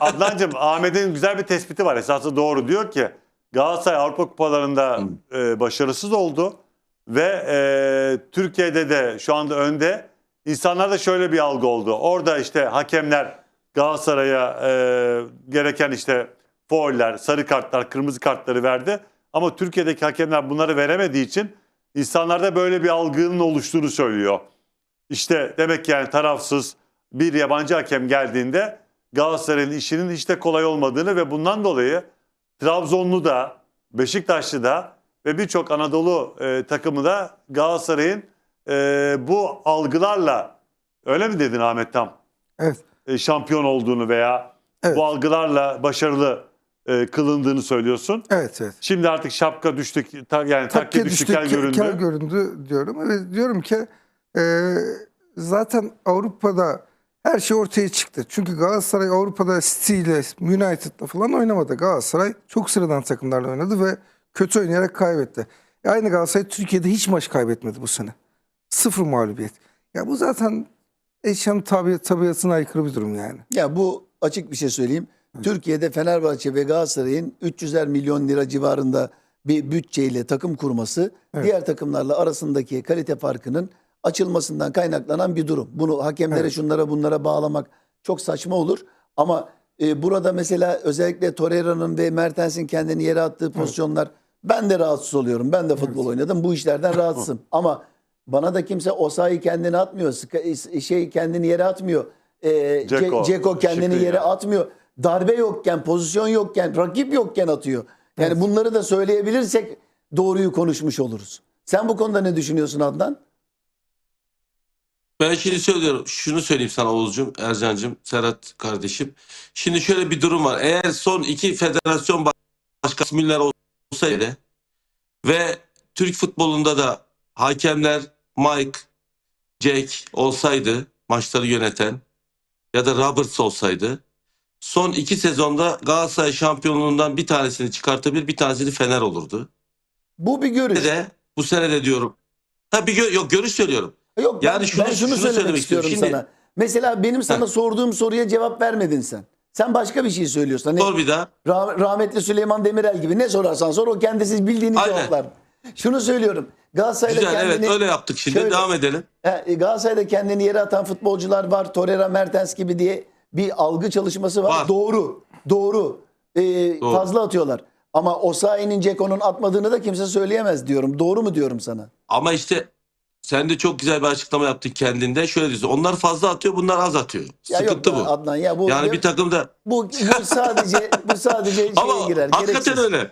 Adnancığım Ahmet'in güzel bir tespiti var. Esası doğru. Diyor ki Galatasaray Avrupa Kupalarında e, başarısız oldu. Ve e, Türkiye'de de şu anda önde. İnsanlarda şöyle bir algı oldu. Orada işte hakemler Galatasaray'a e, gereken işte fauller, sarı kartlar, kırmızı kartları verdi. Ama Türkiye'deki hakemler bunları veremediği için insanlarda böyle bir algının oluştuğunu söylüyor. İşte demek ki yani tarafsız bir yabancı hakem geldiğinde Galatasaray'ın işinin hiç de kolay olmadığını ve bundan dolayı Trabzonlu da, Beşiktaşlı da ve birçok Anadolu e, takımı da Galatasaray'ın e, bu algılarla öyle mi dedin Ahmet Tam? Evet. E, şampiyon olduğunu veya Evet. bu algılarla başarılı e, kılındığını söylüyorsun. Evet evet. Şimdi artık şapka düştük, ta, yani takke Takke düştük, düştü, kel ke- göründü. kel göründü diyorum. Ve diyorum ki e, zaten Avrupa'da her şey ortaya çıktı. Çünkü Galatasaray Avrupa'da City ile United'la falan oynamadı. Galatasaray çok sıradan takımlarla oynadı ve kötü oynayarak kaybetti. E, aynı Galatasaray Türkiye'de hiç maç kaybetmedi bu sene. Sıfır mağlubiyet. Ya bu zaten eşyanın tabi, tabiatına aykırı bir durum yani. Ya bu açık bir şey söyleyeyim. Türkiye'de Fenerbahçe ve Galatasaray'ın 300'er milyon lira civarında bir bütçeyle takım kurması Evet. diğer takımlarla arasındaki kalite farkının açılmasından kaynaklanan bir durum. Bunu hakemlere Evet. şunlara bunlara bağlamak çok saçma olur. Ama e, burada mesela özellikle Torreira'nın ve Mertens'in kendini yere attığı pozisyonlar ben de rahatsız oluyorum. Ben de futbol oynadım. Bu işlerden rahatsızım. Ama bana da kimse Osayi kendini atmıyor. Ska- Şey kendini yere atmıyor. E, Ce- Dzeko, Ceko kendini yere ya. atmıyor. Darbe yokken, pozisyon yokken, rakip yokken atıyor. Yani Evet. bunları da söyleyebilirsek doğruyu konuşmuş oluruz. Sen bu konuda ne düşünüyorsun Adnan? Ben şimdi söylüyorum. Şunu söyleyeyim sana Oğuzcum, Ercan'cım, Serhat kardeşim. Şimdi şöyle bir durum var. Eğer son iki federasyon başkanı Müller olsaydı ve Türk futbolunda da hakemler Mike, Jack olsaydı maçları yöneten ya da Roberts olsaydı son iki sezonda Galatasaray şampiyonluğundan bir tanesini çıkartabilir bir tanesini Fener olurdu. Bu bir görüş. de bu sene de diyorum. Ha bir gö- yok görüş söylüyorum. Yok Yani ben, şunu- ben şunu, şunu söylemek söylemek istiyorum istiyorum. sana. Mesela benim sana sorduğum soruya cevap vermedin sen. Sen başka bir şey söylüyorsun. Hani Sor bir daha. Rah- rahmetli Süleyman Demirel gibi ne sorarsan sor o kendisi bildiğini Aynen. cevaplar. Şunu söylüyorum. Galatasaray'da Güzel kendini evet öyle yaptık şimdi Şöyle- devam edelim. He, e, Galatasaray'da kendini yere atan futbolcular var. Torreira, Mertens gibi diye bir algı çalışması var. Var. Doğru. Doğru. Ee, Doğru. Fazla atıyorlar. Ama Osayi'nin Ceko'nun atmadığını da kimse söyleyemez diyorum. Doğru mu diyorum sana? Ama işte sen de çok güzel bir açıklama yaptın kendinde. Şöyle diyorsun. Onlar fazla atıyor, bunlar az atıyor. Ya Sıkıntı yok bu. Adnan ya bu Yani bir takımda bu, bu sadece bu sadece şeye ama girer. hakikaten gereksiz. öyle.